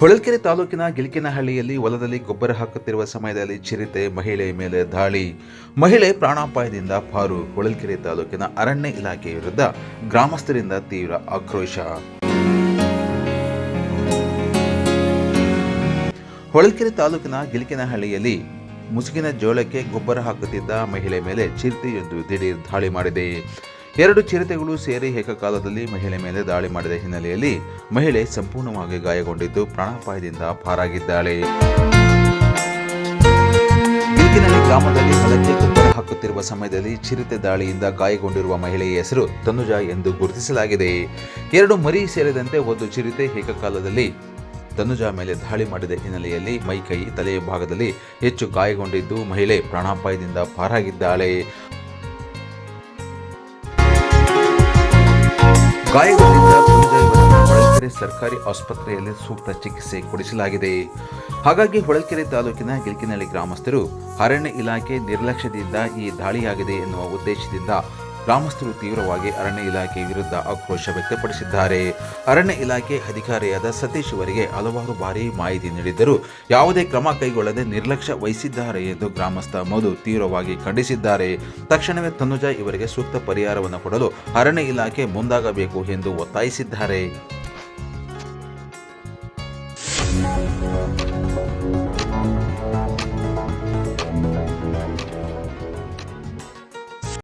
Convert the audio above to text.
ಹೊಳಲ್ಕೆರೆ ತಾಲೂಕಿನ ಗಿಲ್ಕಿನಹಳ್ಳಿಯಲ್ಲಿ ಹೊಲದಲ್ಲಿ ಗೊಬ್ಬರ ಹಾಕುತ್ತಿರುವ ಸಮಯದಲ್ಲಿ ಚಿರತೆ, ಮಹಿಳೆ ಮೇಲೆ ದಾಳಿ. ಮಹಿಳೆ ಪ್ರಾಣಾಪಾಯದಿಂದ ಪಾರು. ಹೊಳಲ್ಕೆರೆ ತಾಲೂಕಿನ ಅರಣ್ಯ ಇಲಾಖೆ ವಿರುದ್ಧ ಗ್ರಾಮಸ್ಥರಿಂದ ತೀವ್ರ ಆಕ್ರೋಶ. ಹೊಳಲ್ಕೆರೆ ತಾಲೂಕಿನ ಗಿಲ್ಕಿನಹಳ್ಳಿಯಲ್ಲಿ ಮುಸುಕಿನ ಜೋಳಕ್ಕೆ ಗೊಬ್ಬರ ಹಾಕುತ್ತಿದ್ದ ಮಹಿಳೆ ಮೇಲೆ ಚಿರತೆಯೊಂದು ದಿಢೀರ್ ದಾಳಿ ಮಾಡಿದೆ. ಎರಡು ಚಿರತೆಗಳು ಸೇರಿ ಏಕಕಾಲದಲ್ಲಿ ಮಹಿಳೆ ಮೇಲೆ ದಾಳಿ ಮಾಡಿದ ಹಿನ್ನೆಲೆಯಲ್ಲಿ ಮಹಿಳೆ ಸಂಪೂರ್ಣವಾಗಿ ಗಾಯಗೊಂಡಿದ್ದು ಪ್ರಾಣಾಪಾಯದಿಂದ ಪಾರಾಗಿದ್ದಾಳೆ. ಗ್ರಾಮದಲ್ಲಿ ಹೊಲಕ್ಕೆ ಗೊಬ್ಬರ ಹಾಕುತ್ತಿರುವ ಸಮಯದಲ್ಲಿ ಚಿರತೆ ದಾಳಿಯಿಂದ ಗಾಯಗೊಂಡಿರುವ ಮಹಿಳೆಯ ಹೆಸರು ತನುಜಾ ಎಂದು ಗುರುತಿಸಲಾಗಿದೆ. ಎರಡು ಮರಿ ಸೇರಿದಂತೆ ಒಂದು ಚಿರತೆ ಏಕಕಾಲದಲ್ಲಿ ತನುಜಾ ಮೇಲೆ ದಾಳಿ ಮಾಡಿದ ಹಿನ್ನೆಲೆಯಲ್ಲಿ ಮೈಕೈ ತಲೆಯ ಭಾಗದಲ್ಲಿ ಹೆಚ್ಚು ಗಾಯಗೊಂಡಿದ್ದು ಮಹಿಳೆ ಪ್ರಾಣಾಪಾಯದಿಂದ ಪಾರಾಗಿದ್ದಾಳೆ. ಗಾಯಗೊಂಡಿದ್ದ ಹೊಳಲ್ಕೆರೆ ಸರ್ಕಾರಿ ಆಸ್ಪತ್ರೆಯಲ್ಲಿ ಸೂಕ್ತ ಚಿಕಿತ್ಸೆ ಕೊಡಿಸಲಾಗಿದೆ. ಹಾಗಾಗಿ ಹೊಳಲ್ಕೆರೆ ತಾಲೂಕಿನ ಗಿಲ್ಕಿನಹಳ್ಳಿ ಗ್ರಾಮಸ್ಥರು ಅರಣ್ಯ ಇಲಾಖೆ ನಿರ್ಲಕ್ಷ್ಯದಿಂದ ಈ ದಾಳಿಯಾಗಿದೆ ಎನ್ನುವ ಉದ್ದೇಶದಿಂದ ಗ್ರಾಮಸ್ಥರು ತೀವ್ರವಾಗಿ ಅರಣ್ಯ ಇಲಾಖೆ ವಿರುದ್ಧ ಆಕ್ರೋಶ ವ್ಯಕ್ತಪಡಿಸಿದ್ದಾರೆ. ಅರಣ್ಯ ಇಲಾಖೆ ಅಧಿಕಾರಿಯಾದ ಸತೀಶ್ ಅವರಿಗೆ ಹಲವಾರು ಬಾರಿ ಮಾಹಿತಿ ನೀಡಿದ್ದರೂ ಯಾವುದೇ ಕ್ರಮ ಕೈಗೊಳ್ಳದೆ ನಿರ್ಲಕ್ಷ್ಯ ವಹಿಸಿದ್ದಾರೆ ಎಂದು ಗ್ರಾಮಸ್ಥ ಮಧು ತೀವ್ರವಾಗಿ ಖಂಡಿಸಿದ್ದಾರೆ. ತಕ್ಷಣವೇ ತನುಜಾ ಇವರಿಗೆ ಸೂಕ್ತ ಪರಿಹಾರವನ್ನು ಕೊಡಲು ಅರಣ್ಯ ಇಲಾಖೆ ಮುಂದಾಗಬೇಕು ಎಂದು ಒತ್ತಾಯಿಸಿದ್ದಾರೆ.